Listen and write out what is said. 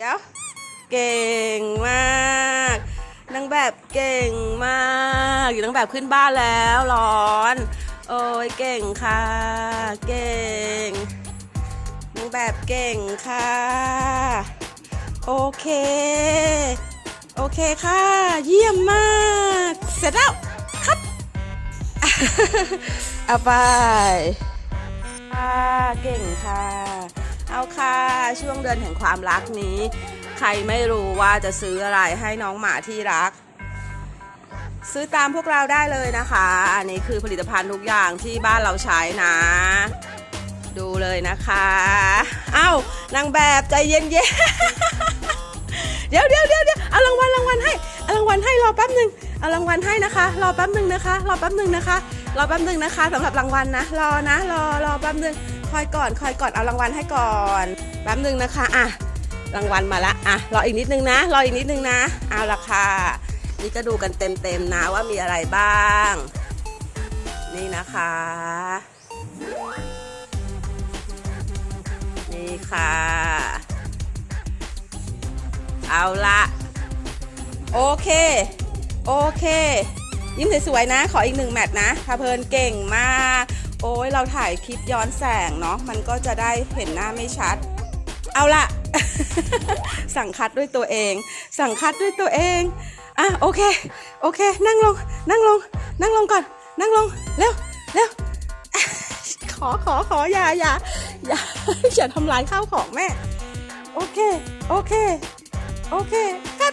เดี๋ยวเก่งมากนางแบบเก่งมาก อยู่นางแบบขึ้นบ้านแล้วร้อน โอ้ยเก่งค่ะ เก่งนางแบบเก่งค่ะ โอเค โอเคค่ะ เยี่ยมมาก เสร็จแล้วครับเอาไปค่ะเก่งค่ะาค่ะ ช่วงเดือนแห่งความรักนี้ ใครไม่รู้ว่าจะซื้ออะไรให้น้องหมาที่รัก ซื้อตามพวกเราได้เลยนะคะ อันนี้คือผลิตภัณฑ์ทุกอย่างที่บ้านเราใช้นะ ดูเลยนะคะเอ้านางแบบใจเย็นๆเดี๋ยวเดี๋ยวเดี๋ยวเดี๋ยวเอารางวัลรางวัลให้เอารางวัลให้รอแป๊บหนึ่งเอารางวัลให้นะคะ รอแป๊บหนึ่งนะคะ รอแป๊บหนึ่งนะคะ รอแป๊บหนึ่งนะคะสำหรับรางวัลนะ รอนะ รอรอแป๊บหนึ่ง คอยก่อนคอยก่อนเอารางวัลให้ก่อนแป๊บหนึ่งนะคะอะรางวัลมาละอะรออีกนิดนึงนะรออีกนิดนึงนะ เอาละค่ะนี่ก็ดูกันเต็มๆนะว่ามีอะไรบ้าง นี่นะคะ นี่ค่ะ เอาละโอเค โอเค ยิ้มสวยๆนะ ขออีกหนึ่งแมตช์นะพาเพลินเก่งมาก โอ้ยเราถ่ายคลิปย้อนแสงเนาะมันก็จะได้เห็นหน้าไม่ชัด เอาละสั่งคัดด้วยตัวเอง สั่งคัดด้วยตัวเองอะโอเคโอเค นั่งลงนั่งลง นั่งลงก่อน นั่งลงเร็วเร็วขอขอขออย่าอย่าอย่าอย่าทำลายข้าวของแม่ โอเค โอเค โอเคคัด